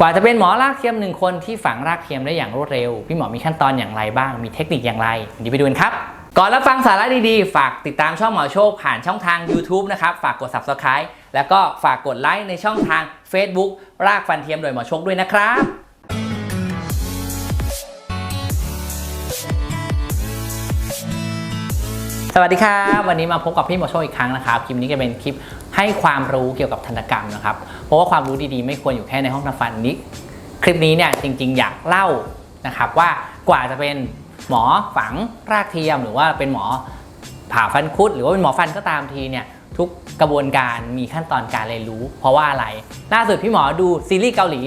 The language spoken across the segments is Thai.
กว่าจะเป็นหมอรากเทียมหนึ่งคนที่ฝังรากเทียมได้อย่างรวดเร็ว พี่หมอมีขั้นตอนอย่างไรบ้าง มีเทคนิคอย่างไรเดี๋ยวไปดูกันครับ ก่อนรับฟังสาระดีๆ ฝากติดตามช่องหมอโชคผ่านช่องทาง YouTube นะครับ ฝากกด Subscribe แล้วก็ฝากกดไลค์ในช่องทาง Facebook รากฟันเทียมโดยหมอโชคด้วยนะครับสวัสดีครับ วันนี้มาพบกับพี่หมอโชคอีกครั้งนะครับ คลิปนี้จะเป็นคลิปให้ความรู้เกี่ยวกับทันกรรมนะครับ เพราะว่าความรู้ดีๆ ไม่ควรอยู่แค่ในห้องทำฟันนี้ คลิปนี้เนี่ยจริง ๆ อยากเล่านะครับว่ากว่าจะเป็นหมอฝังรากเทียมหรือว่าเป็นหมอผ่าฟันคุด หรือว่าเป็นหมอฟันก็ตามทีเนี่ยทุกกระบวนการมีขั้นตอนการเรียนรู้ เพราะว่าอะไรล่าสุดพี่หมอดูซีรีส์เกาหลี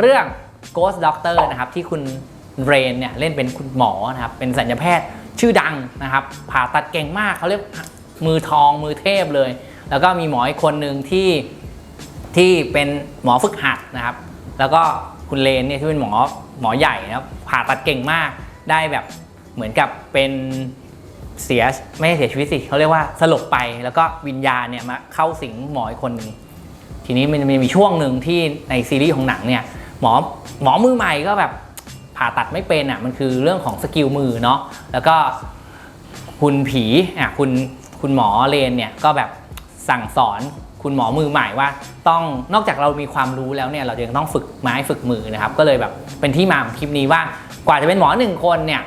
เรื่อง Ghost Doctor นะครับที่คุณเรนเนี่ยเล่นเป็นคุณหมอนะครับเป็นสัญญาแพทย์ชื่อดังนะครับ ผ่าตัดเก่งมากเขาเรียกมือทองมือเทพเลย แล้วก็มีหมออีกคนหนึ่งที่ ที่เป็นหมอฝึกหัดนะครับ แล้วก็คุณเลนเนี่ยที่เป็นหมอหมอใหญ่นะครับผ่าตัดเก่งมากได้แบบเหมือนกับเป็นเสียไม่ใช่เสียชีวิตสิเขาเรียกว่าสลบไปแล้วก็วิญญาณเนี่ยมาเข้าสิงหมออีกคนหนึ่งทีนี้มันมีช่วงหนึ่งที่ในซีรีส์ของหนังเนี่ยหมอหมอมือใหม่ก็แบบผ่าตัดไม่เป็นอะมันคือเรื่องของสกิลมือเนาะแล้วก็คุณผีอะคุณคุณหมอเลนเนี่ยก็แบบสั่งสอน คุณหมอมือใหม่ว่า ต้องนอกจากเรามีความรู้แล้วเนี่ยเรายังต้องฝึกไม้ฝึกมือนะครับ ก็เลยแบบเป็นที่มาของคลิปนี้ว่ากว่าจะเป็นหมอหนึ่งคนเนี่ย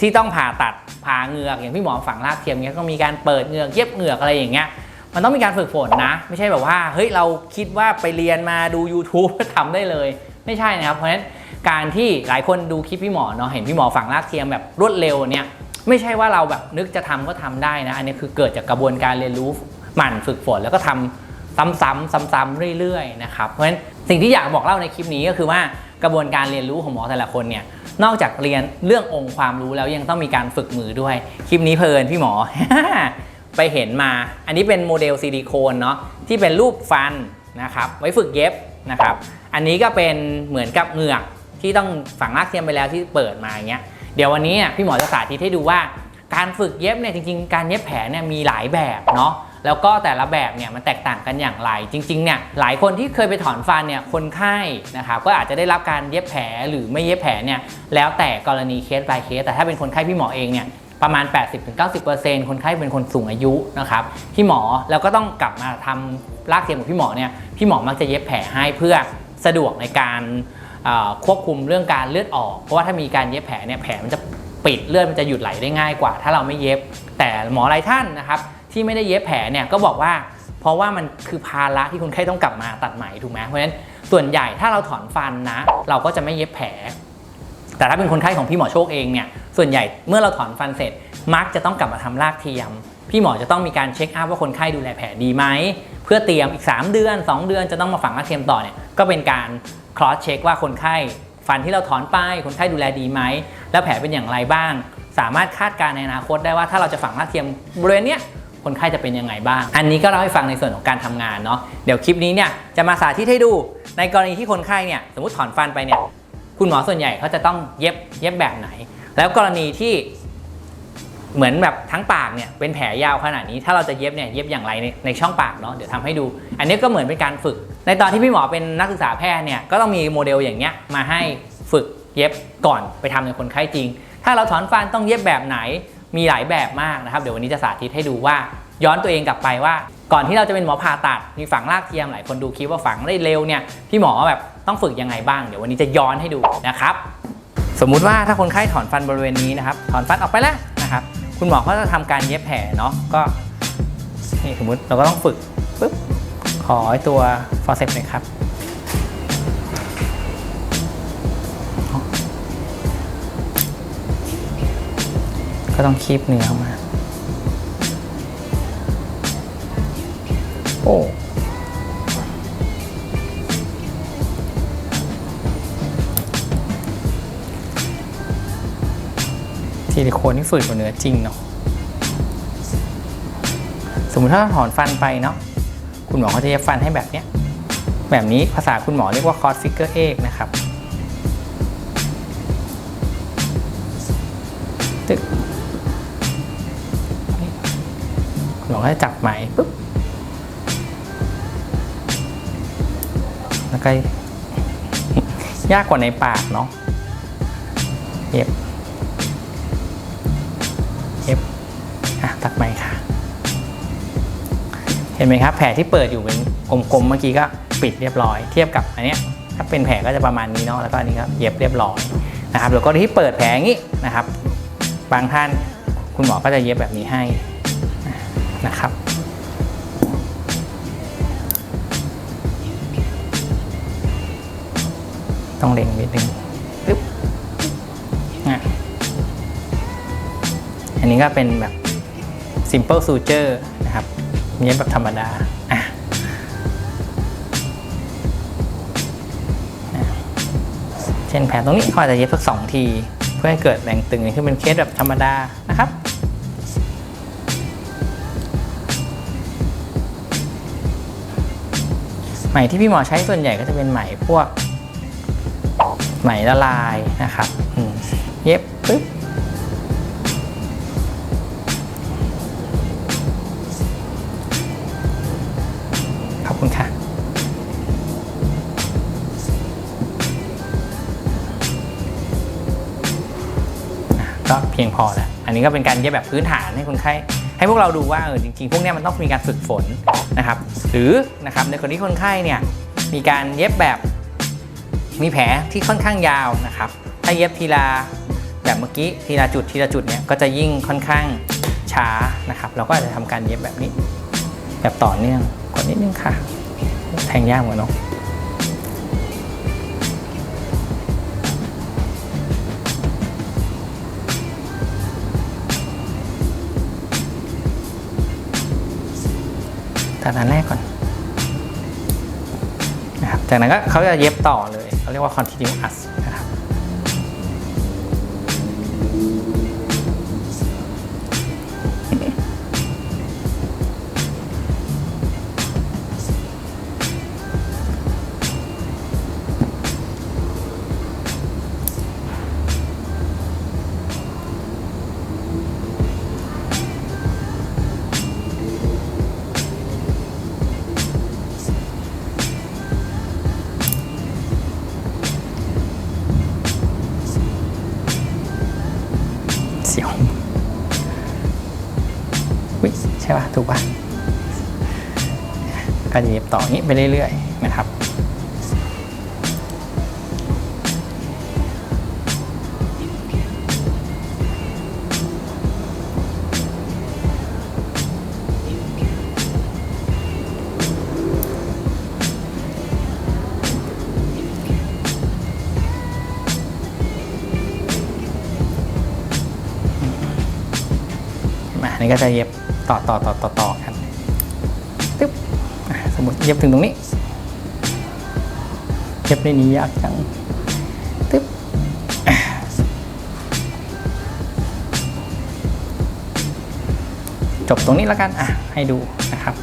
ที่ต้องผ่าตัดผ่าเหงือกอย่างพี่หมอฝังรากเทียมเนี้ยก็มีการเปิดเหงือกเย็บเหงือกอะไรอย่างเงี้ยมันต้องมีการฝึกฝนนะ ไม่ใช่แบบว่าเฮ้ยเราคิดว่าไปเรียนมาดู YouTube ทำได้เลย ไม่ใช่นะครับ เพราะฉะนั้นการที่หลายคนดูคลิปพี่หมอเนาะเห็นพี่หมอฝังรากเทียมแบบรวดเร็วเนี่ยไม่ใช่ว่าเราแบบนึกจะทำก็ทำได้นะ อันนี้คือเกิดจากกระบวนการเรียนรู้ หมั่นฝึกฝนแล้วก็ทำซ้ำๆซ้ำๆเรื่อยๆนะครับเพราะฉะนั้นสิ่งที่อยากบอกเล่าในคลิปนี้ก็คือว่ากระบวนการเรียนรู้ของหมอแต่ละคนเนี่ยนอกจากเรียนเรื่ององค์ความรู้แล้วยังต้องมีการฝึกมือด้วย คลิปนี้เพลินพี่หมอ ไปเห็นมา อันนี้เป็นโมเดลซิลิโคนเนาะที่เป็นรูปฟันนะครับไว้ฝึกเย็บนะครับ อันนี้ก็เป็นเหมือนกับเหงือกที่ต้องฝังรากเทียมไปแล้วที่เปิดมาอย่างเงี้ยเดี๋ยววันนี้อะพี่หมอจะสาธิตให้ดูว่า การฝึกเย็บเนี่ยจริงๆ การเย็บแผลเนี่ยมีหลายแบบเนาะ แล้วก็แต่ละแบบเนี่ยมันแตกต่างกันอย่างไร จริงๆเนี่ยหลายคนที่เคยไปถอนฟันเนี่ยคนไข้นะครับก็อาจจะได้รับการเย็บแผลหรือไม่เย็บแผลเนี่ยแล้วแต่กรณีเคส by เคส แต่ถ้าเป็นคนไข้พี่หมอเองเนี่ยประมาณ 80-90%คนไข้เป็นคนสูงอายุนะครับพี่หมอแล้วก็ต้องกลับมาทำรากเทียมของพี่หมอเนี่ยพี่หมอมักจะเย็บแผลให้เพื่อสะดวกในการควบคุมเรื่องการเลือดออก เพราะว่าถ้ามีการเย็บแผลเนี่ยแผลมันจะปิดเลือดมันจะหยุดไหลได้ง่ายกว่า ถ้าเราไม่เย็บแต่หมอหลายท่านนะครับ ที่ไม่ได้เย็บแผลเนี่ยก็บอกว่า เพราะว่ามันคือภาระที่คนไข้ต้องกลับมาตัดไหมถูกไหมเพราะฉะนั้นส่วนใหญ่ถ้าเราถอนฟันนะ เราก็จะไม่เย็บแผล แต่ถ้าเป็นคนไข้ของพี่หมอโชคเองเนี่ยส่วนใหญ่เมื่อเราถอนฟันเสร็จมักจะต้องกลับมาทำรากเทียม พี่หมอจะต้องมีการเช็คอัพว่าคนไข้ดูแลแผลดีไหมเพื่อเตรียมอีก 3 เดือน 2 เดือนจะต้องมาฝังรากเทียมต่อเนี่ยก็เป็นการ cross check ว่าคนไข้ฟันที่เราถอนไปคนไข้ดูแลดีไหมแล้วแผลเป็นอย่างไรบ้าง สามารถคาดการณ์ในอนาคตได้ว่าถ้าเราจะฝังรากเทียมบริเวณเนี้ย คนไข้จะเป็นยังไงบ้าง อันนี้ก็เล่าให้ฟังในส่วนของการทำงานเนาะเดี๋ยวคลิปนี้เนี่ยจะมาสาธิตให้ดูในกรณีที่คนไข้เนี่ยสมมติถอนฟันไปเนี่ยคุณหมอส่วนใหญ่เขาจะต้องเย็บเย็บแบบไหน แล้วกรณีที่เหมือนแบบทั้งปากเนี่ยเป็นแผลยาวขนาดนี้ ถ้าเราจะเย็บเนี่ยเย็บอย่างไรในในช่องปากเนาะเดี๋ยวทำให้ดู อันนี้ก็เหมือนเป็นการฝึก ในตอนที่พี่หมอเป็นนักศึกษาแพทย์เนี่ยก็ต้องมีโมเดลอย่างเงี้ยมาให้ฝึกเย็บก่อนไปทำในคนไข้จริง ถ้าเราถอนฟันต้องเย็บแบบไหน มีหลายแบบมากนะครับ เดี๋ยววันนี้จะสาธิตให้ดูว่า ย้อนตัวเองกลับไปว่า ก่อนที่เราจะเป็นหมอผ่าตัดมีฝังรากเทียมหลายคนดูคลิปว่าฝังได้เร็วเนี่ยพี่หมอแบบต้องฝึกยังไงบ้างเดี๋ยววันนี้จะย้อนให้ดูนะครับ สมมุติว่าถ้าคนไข้ถอนฟันบริเวณนี้นะครับถอนฟันออกไปแล้วนะครับ คุณหมอก็จะทำการเย็บแผลเนาะก็นี่สมมุติเราก็ต้องฝึกปุ๊บขอไอตัวฟอร์เซปหน่อยครับ ก็ต้องคีบเนื้อออกมา โอ้ซิลิโคนนี่ฝืดกว่าเนื้อจริงเนาะ สมมติถ้าถอนฟันไปเนาะ คุณหมอเขาจะเย็บฟันให้แบบเนี้ย แบบนี้ภาษาคุณหมอเรียกว่า cross figure eight นะครับตึก หมอก็จะจับไหมปุ๊บแล้วก็ยากกว่าในปากเนาะเย็บเย็บอะตัดไหมค่ะ เห็นไหมครับ แผลที่เปิดอยู่เป็นกลมๆเมื่อกี้ก็ปิดเรียบร้อย เทียบกับอันเนี้ยถ้าเป็นแผลก็จะประมาณนี้เนาะแล้วก็อันนี้ก็เย็บเรียบร้อยนะครับแล้วก็ที่เปิดแผลอย่างนี้นะครับ บางท่านคุณหมอก็จะเย็บแบบนี้ให้ นะครับต้องเล็งนิดนึงปึ๊บอันนี้ก็เป็นแบบ simple suture นะครับเย็บแบบธรรมดาอะเช่นแผลตรงนี้เขาอาจจะเย็บสักสองที เพื่อให้เกิดแรงตึงนี่คือเป็นเคสแบบธรรมดานะครับ ไหมที่พี่หมอใช้ส่วนใหญ่ก็จะเป็นไหมพวก ไหมละลายนะครับเย็บปึ๊บขอบคุณค่ะอะก็เพียงพอแล้ว อันนี้ก็เป็นการเย็บแบบพื้นฐานให้คนไข้ ให้พวกเราดูว่าเออจริงๆ พวกนี้มันต้องมีการฝึกฝนนะครับ หรือนะครับในกรณีคนไข้เนี่ยมีการเย็บแบบมีแผลที่ค่อนข้างยาวนะครับ ถ้าเย็บทีละแบบเมื่อกี้ทีละจุดทีละจุดเนี่ยก็จะยิ่งค่อนข้างช้านะครับ เราก็อาจจะทำการเย็บแบบนี้ แบบต่อเนื่องกดนิดนึงค่ะ แทงยากเหมือนเนาะ ตัดอันแรกก่อนนะครับจากนั้นก็เขาจะเย็บต่อเลยเขาเรียกว่า continuous จะเย็บต่ออย่างนี้ไปเรื่อยๆนะครับนนี้ก็จะเย็บต่อต่อต่อต่อต่อกันตึ๊บ สมมติเย็บถึงตรงนี้ เย็บในนี้ยากจังตึ๊บจบตรงนี้แล้วกันอะให้ดูนะครับ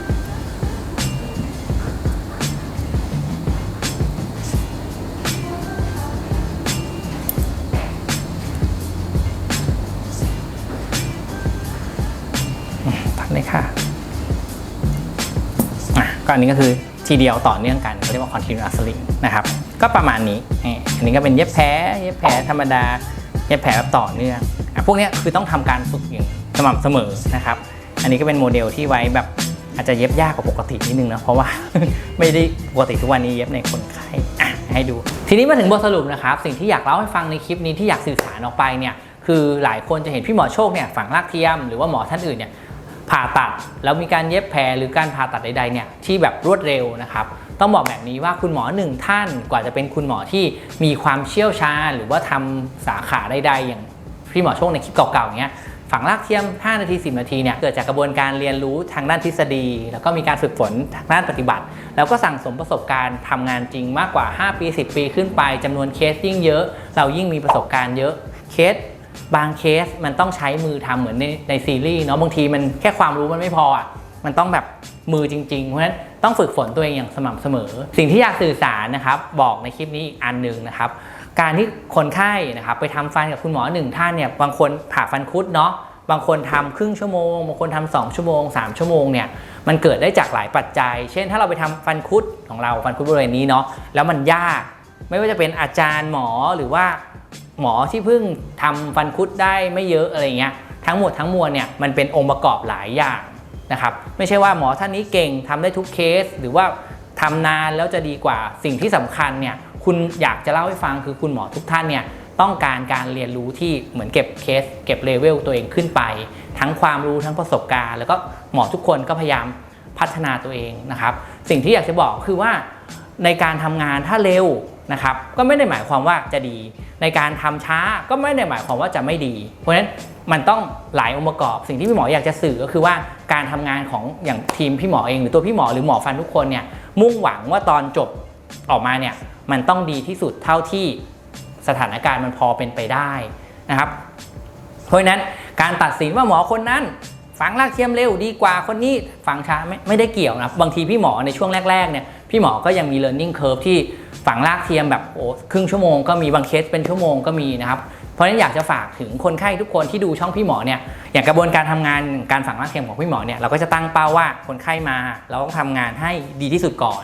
ก็อันนี้ก็คือทีเดียวต่อเนื่องกันเขาเรียกว่า continuous sling นะครับ ก็ประมาณนี้อันนี้ก็เป็นเย็บแผลเย็บแผลธรรมดา เย็บแผลแบบต่อเนื่องอพวกนี้คือต้องทำการฝึกอย่างสม่ำเสมอนะครับ อันนี้ก็เป็นโมเดลที่ไว้แบบอาจจะเย็บยากกว่าปกตินิดนึงนะเพราะว่าไม่ได้ปกติทุกวันนี้เย็บในคนไข้ให้ดู ทีนี้มาถึงบทสรุปนะครับ สิ่งที่อยากเล่าให้ฟังในคลิปนี้ที่อยากสื่อสารออกไปเนี่ยคือหลายคนจะเห็นพี่หมอโชคเนี่ยฝังรากเทียมหรือว่าหมอท่านอื่นเนี่ย ผ่าตัด แล้วมีการเย็บแผลหรือการผ่าตัดใดๆเนี่ยที่แบบรวดเร็วนะครับต้องบอกแบบนี้ว่าคุณหมอหนึ่งท่านกว่าจะเป็นคุณหมอที่มีความเชี่ยวชาญ หรือว่าทำสาขาใดๆอย่างพี่หมอโชคในคลิปเก่าๆเนี้ยฝังรากเทียม 5 นาที 10 นาทีเนี่ยเกิดจากกระบวนการเรียนรู้ทางด้านทฤษฎี แล้วก็มีการฝึกฝนทางด้านปฏิบัติ แล้วก็สั่งสมประสบการณ์ทำงานจริงมากกว่า 5 ปี 10 ปีขึ้นไปจำนวนเคสยิ่งเยอะ เรายิ่งมีประสบการณ์เยอะเคส บางเคสมันต้องใช้มือทำเหมือนในในซีรีส์เนาะบางทีมันแค่ความรู้มันไม่พออะมันต้องแบบมือจริงๆ เพราะฉะนั้นต้องฝึกฝนตัวเองอย่างสม่ำเสมอ สิ่งที่อยากสื่อสารนะครับบอกในคลิปนี้อีกอันหนึ่งนะครับ การที่คนไข้นะครับไปทำฟันกับคุณหมอหนึ่งท่านเนี่ยบางคนผ่าฟันคุดเนาะบางคนทำครึ่งชั่วโมง บางคนทำสองชั่วโมง 3 ชั่วโมงเนี่ยมันเกิดได้จากหลายปัจจัย เช่นถ้าเราไปทำฟันคุดของเราฟันคุดบริเวณนี้เนาะแล้วมันยาก ไม่ว่าจะเป็นอาจารย์หมอหรือว่า หมอที่เพิ่งทำฟันคุดได้ไม่เยอะอะไรเงี้ยทั้งหมดทั้งมวลเนี่ยมันเป็นองค์ประกอบหลายอย่างนะครับไม่ใช่ว่าหมอท่านนี้เก่งทำได้ทุกเคส หรือว่าทำนานแล้วจะดีกว่าสิ่งที่สำคัญเนี่ยคุณอยากจะเล่าให้ฟังคือคุณหมอทุกท่านเนี่ยต้องการการเรียนรู้ที่เหมือนเก็บเคส เก็บเลเวลตัวเองขึ้นไป ทั้งความรู้ทั้งประสบการณ์ แล้วก็หมอทุกคนก็พยายามพัฒนาตัวเองนะครับ สิ่งที่อยากจะบอกคือว่าในการทำงานถ้าเร็ว นะครับก็ไม่ได้หมายความว่าจะดี ในการทำช้าก็ไม่ได้หมายความว่าจะไม่ดี เพราะฉะนั้นมันต้องหลายองค์ประกอบ สิ่งที่พี่หมออยากจะสื่อก็คือว่าการทำงานของอย่างทีมพี่หมอเอง หรือตัวพี่หมอหรือหมอฟันทุกคนเนี่ยมุ่งหวังว่าตอนจบออกมาเนี่ยมันต้องดีที่สุดเท่าที่สถานการณ์มันพอเป็นไปได้นะครับ เพราะฉะนั้นการตัดสินว่าหมอคนนั้นฝังรากเทียมเร็วดีกว่าคนนี้ฝังช้าไม่ไม่ได้เกี่ยวนะบางทีพี่หมอในช่วงแรกๆเนี่ย พี่หมอก็ยังมี learning curve ที่ฝังรากเทียมแบบโอ้ครึ่งชั่วโมงก็มีบางเคสเป็นชั่วโมงก็มีนะครับเพราะฉะนั้นอยากจะฝากถึงคนไข้ทุกคนที่ดูช่องพี่หมอเนี่ยอย่างกระบวนการทำงานการฝังรากเทียมของพี่หมอเนี่ยเราก็จะตั้งเป้าว่าคนไข้มาเราต้องทำงานให้ดีที่สุดก่อน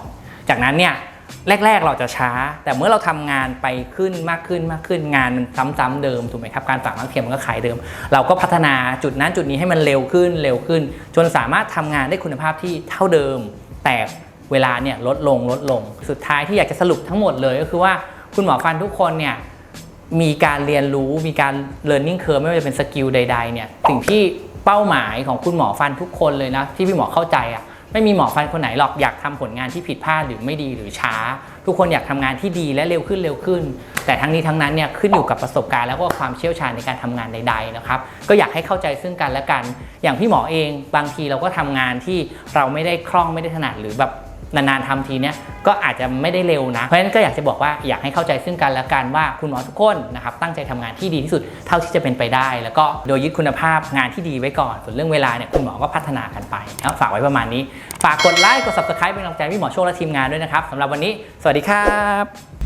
จากนั้นเนี่ยแรก ๆ เราจะช้า แต่เมื่อเราทำงานไปขึ้นมากขึ้นมากขึ้นงานมันซ้ำๆเดิมถูกไหมครับการฝังรักเทียมมันก็ขายเดิม เราก็พัฒนาจุดนั้นจุดนี้ให้มันเร็วขึ้นเร็วขึ้น จนสามารถทำงานได้คุณภาพที่เท่าเดิม แต่ เวลาเนี่ยลดลงลดลง สุดท้ายที่อยากจะสรุปทั้งหมดเลยก็คือว่าคุณหมอฟันทุกคนเนี่ยมีการเรียนรู้มีการ learning curve ไม่ว่าจะเป็นสกิลใดๆเนี่ยสิ่งที่เป้าหมายของคุณหมอฟันทุกคนเลยนะที่พี่หมอเข้าใจอะไม่มีหมอฟันคนไหนหรอกอยากทำผลงานที่ผิดพลาดหรือไม่ดีหรือช้า ทุกคนอยากทำงานที่ดีและเร็วขึ้นเร็วขึ้น แต่ทั้งนี้ทั้งนั้นเนี่ยขึ้นอยู่กับประสบการณ์แล้วก็ความเชี่ยวชาญในการทำงานใดๆนะครับก็อยากให้เข้าใจซึ่งกันและกัน อย่างพี่หมอเองบางทีเราก็ทำงานที่เราไม่ได้คล่องไม่ได้ถนัดหรือแบบ นานๆทำทีเนี้ยก็อาจจะไม่ได้เร็วนะ เพราะฉะนั้นก็อยากจะบอกว่าอยากให้เข้าใจซึ่งกันและกันว่าคุณหมอทุกคนนะครับตั้งใจทำงานที่ดีที่สุดเท่าที่จะเป็นไปได้ แล้วก็โดยยึดคุณภาพงานที่ดีไว้ก่อน ส่วนเรื่องเวลาเนี่ยคุณหมอก็พัฒนากันไปนะฝากไว้ประมาณนี้ ฝากกดไลค์กด subscribe เป็นกำลังใจพี่หมอโชคและทีมงานด้วยนะครับสำหรับวันนี้ สวัสดีครับ